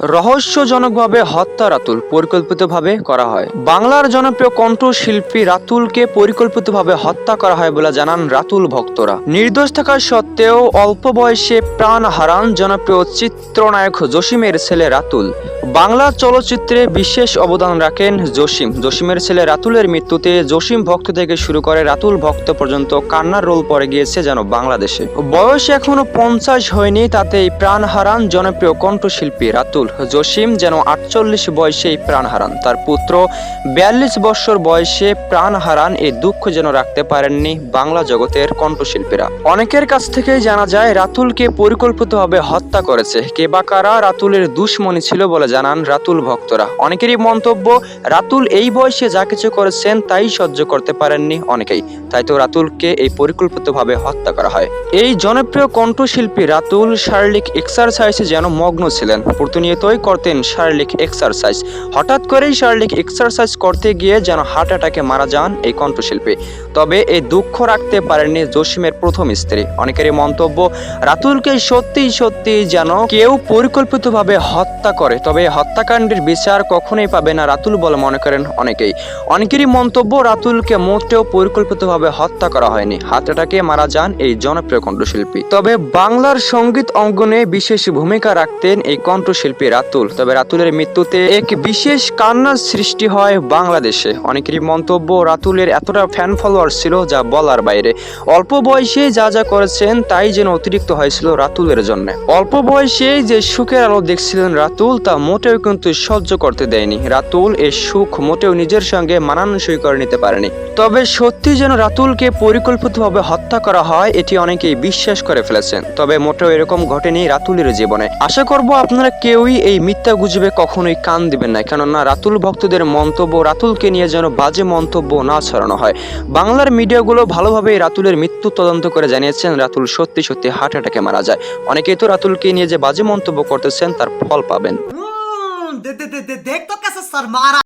রহস্যজনকভাবে হত্যা রাতুল পরিকল্পিতভাবে করা হয়। বাংলার জনপ্রিয় কণ্ঠশিল্পী রাতুলকে পরিকল্পিতভাবে হত্যা করা হয় বলে জানান রাতুল ভক্তরা। নির্দোষ থাকা সত্ত্বেও অল্প বয়সে প্রাণ হারান জনপ্রিয় চিত্রনায়ক জসিমের ছেলে রাতুল। বাংলা চলচ্চিত্রে বিশেষ অবদান রাখেন জসিম। জসিমের ছেলে রাতুলের মৃত্যুতে জসিম ভক্ত থেকে শুরু করে রাতুল ভক্ত পর্যন্ত কান্নার রোল পড়ে গিয়েছে যেন বাংলাদেশে। বয়স এখনও পঞ্চাশ হয়নি, তাতেই প্রাণ হারান জনপ্রিয় কণ্ঠশিল্পী রাতুল। জসিম যেন আটচল্লিশ বয়সেই প্রাণ হারান। তার পুত্র বিয়াল্লিশ বছর বয়সে প্রাণ হারান, এই দুঃখ যেন রাখতে পারেননি বাংলা জগতের কণ্ঠশিল্পীরা। অনেকের কাছ থেকেই জানা যায়, রাতুলকে পরিকল্পিতভাবে হত্যা করেছে। কে বা কারা রাতুলের দুশ্মনী ছিল বলে জানান রাতুল ভক্তরা। অনেকেরই মন্তব্য, রাতুল এই বয়সে যা কিছু করেছেন তাই সহ্য করতে পারেননি অনেকেই। তাই তো রাতুলকে এই পরিকল্পিতভাবে হত্যা করা হয়। এই জনপ্রিয় কণ্ঠশিল্পী রাতুল শারীরিক এক্সারসাইজে যেন মগ্ন ছিলেন। প্রতিনিয়তই করতেন শারীরিক এক্সারসাইজ হঠাৎ করেই শারীরিক এক্সারসাইজ করতে গিয়ে যেন হার্ট অ্যাটাকে মারা যান এই কণ্ঠশিল্পী। তবে এই দুঃখ রাখতে পারেননি জসিমের প্রথম স্ত্রী। অনেকেরই মন্তব্য, রাতুলকে সত্যি সত্যি যেন কেউ পরিকল্পিতভাবে হত্যা করে, তবে হত্যাকাণ্ডের বিচার কখনোই পাবে না রাতুল বলে মনে করেন অনেকেই। অনেকেরই মন্তব্য, রাতুলকে মোটেও পরিকল্পিতভাবে হত্যা করা হয়নি। হাত অ্যাটাকে মারা যান এই জনপ্রিয় কণ্ঠশিল্পী। তবে বাংলার সংগীত অঙ্গনে বিশেষ ভূমিকা রাখতেন এই কণ্ঠশিল্পী রাতুল। তবে রাতুলের মৃত্যুতে এক বিশেষ কান্নার সৃষ্টি হয় বাংলাদেশে। অনেকেরই মন্তব্য, রাতুলের এতটা ফ্যান ফলোয়ার ছিল যা বলার বাইরে। অল্প বয়সে যা যা করেছেন, তাই যেন অতিরিক্ত হয়েছিল রাতুলের জন্য। অল্প বয়সে যে সুখের আলো দেখছিলেন রাতুল, তা মোটেও কিন্তু সহ্য করতে দেয়নি। রাতুল এই সুখ মোটেও নিজের সঙ্গে মানানসই করে নিতে পারেনি। তবে সত্যি যেন রাতুলকে পরিকল্পিতভাবে হত্যা করা হয়, এটি অনেকেই বিশ্বাস করে ফেলেছেন। তবে মোটেও এরকম ঘটেনি রাতুলের জীবনে। আশা করব আপনারা কেউই এই মিথ্যা গুজবে কখনোই কান দিবেন না, কেননা রাতুল ভক্তদের মন্তব্য রাতুলকে নিয়ে যেন বাজে মন্তব্য না ছড়ানো হয়। বাংলার মিডিয়াগুলো ভালোভাবে রাতুলের মৃত্যু তদন্ত করে জানিয়েছেন, রাতুল সত্যি সত্যি হার্ট অ্যাটাকে মারা যায়। অনেকেই তো রাতুলকে নিয়ে যে বাজে মন্তব্য করতেছেন, তার ফল পাবেন।